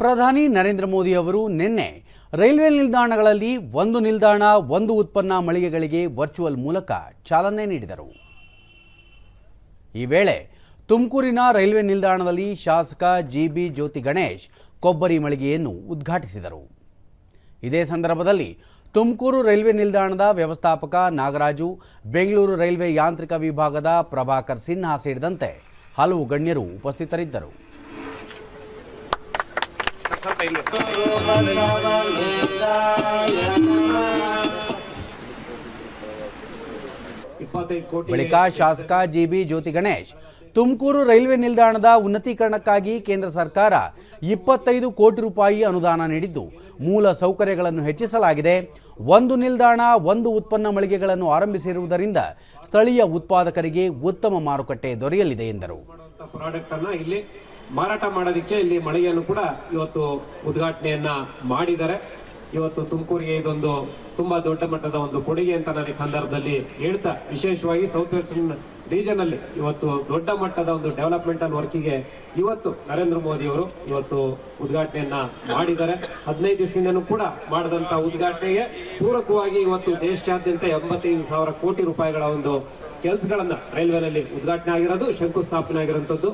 ಪ್ರಧಾನಿ ನರೇಂದ್ರ ಮೋದಿ ಅವರು ನಿನ್ನೆ ರೈಲ್ವೆ ನಿಲ್ದಾಣಗಳಲ್ಲಿ ಒಂದು ನಿಲ್ದಾಣ, ಒಂದು ಉತ್ಪನ್ನ ಮಳಿಗೆಗಳಿಗೆ ವರ್ಚುವಲ್ ಮೂಲಕ ಚಾಲನೆ ನೀಡಿದರು. ಈ ವೇಳೆ ತುಮಕೂರಿನ ರೈಲ್ವೆ ನಿಲ್ದಾಣದಲ್ಲಿ ಶಾಸಕ ಜಿಬಿ ಜ್ಯೋತಿ ಗಣೇಶ್ ಕೊಬ್ಬರಿ ಮಳಿಗೆಯನ್ನು ಉದ್ಘಾಟಿಸಿದರು. ಇದೇ ಸಂದರ್ಭದಲ್ಲಿ ತುಮಕೂರು ರೈಲ್ವೆ ನಿಲ್ದಾಣದ ವ್ಯವಸ್ಥಾಪಕ ನಾಗರಾಜು, ಬೆಂಗಳೂರು ರೈಲ್ವೆ ಯಾಂತ್ರಿಕ ವಿಭಾಗದ ಪ್ರಭಾಕರ್ ಸಿನ್ಹಾ ಸೇರಿದಂತೆ ಹಲವು ಗಣ್ಯರು ಉಪಸ್ಥಿತರಿದ್ದರು. ಬಳಿಕ ಶಾಸಕ ಜಿಬಿ ಜ್ಯೋತಿ ಗಣೇಶ್, ತುಮಕೂರು ರೈಲ್ವೆ ನಿಲ್ದಾಣದ ಉನ್ನತೀಕರಣಕ್ಕಾಗಿ ಕೇಂದ್ರ ಸರ್ಕಾರ ಇಪ್ಪತ್ತೈದು ಕೋಟಿ ರೂಪಾಯಿ ಅನುದಾನ ನೀಡಿದ್ದು, ಮೂಲ ಸೌಕರ್ಯಗಳನ್ನು ಹೆಚ್ಚಿಸಲಾಗಿದೆ. ಒಂದು ನಿಲ್ದಾಣ, ಒಂದು ಉತ್ಪನ್ನ ಮಳಿಗೆಗಳನ್ನು ಆರಂಭಿಸಿರುವುದರಿಂದ ಸ್ಥಳೀಯ ಉತ್ಪಾದಕರಿಗೆ ಉತ್ತಮ ಮಾರುಕಟ್ಟೆ ದೊರೆಯಲಿದೆ ಎಂದರು. ಮಾರಾಟ ಮಾಡೋದಕ್ಕೆ ಇಲ್ಲಿ ಮಳಿಗೆಯನ್ನು ಕೂಡ ಇವತ್ತು ಉದ್ಘಾಟನೆಯನ್ನ ಮಾಡಿದ್ದಾರೆ. ಇವತ್ತು ತುಮಕೂರಿಗೆ ಇದೊಂದು ತುಂಬಾ ದೊಡ್ಡ ಮಟ್ಟದ ಒಂದು ಕೊಡುಗೆ ಅಂತ ನಾನು ಈ ಸಂದರ್ಭದಲ್ಲಿ ಹೇಳ್ತಾ, ವಿಶೇಷವಾಗಿ ಸೌತ್ ವೆಸ್ಟರ್ನ್ ರೀಜನ್ ಅಲ್ಲಿ ಇವತ್ತು ದೊಡ್ಡ ಮಟ್ಟದ ಒಂದು ಡೆವಲಪ್ಮೆಂಟಲ್ ವರ್ಕಿಗೆ ಇವತ್ತು ನರೇಂದ್ರ ಮೋದಿ ಅವರು ಇವತ್ತು ಉದ್ಘಾಟನೆಯನ್ನ ಮಾಡಿದ್ದಾರೆ. ಹದಿನೈದು ದಿವಸದಿಂದನೂ ಕೂಡ ಮಾಡಿದಂತ ಉದ್ಘಾಟನೆಗೆ ಪೂರಕವಾಗಿ ಇವತ್ತು ದೇಶಾದ್ಯಂತ ಎಂಬತ್ತೈದು ಸಾವಿರ ಕೋಟಿ ರೂಪಾಯಿಗಳ ಒಂದು ಕೆಲಸಗಳನ್ನ ರೈಲ್ವೆನಲ್ಲಿ ಉದ್ಘಾಟನೆ ಆಗಿರೋದು, ಶಂಕುಸ್ಥಾಪನೆ ಆಗಿರುವಂತದ್ದು.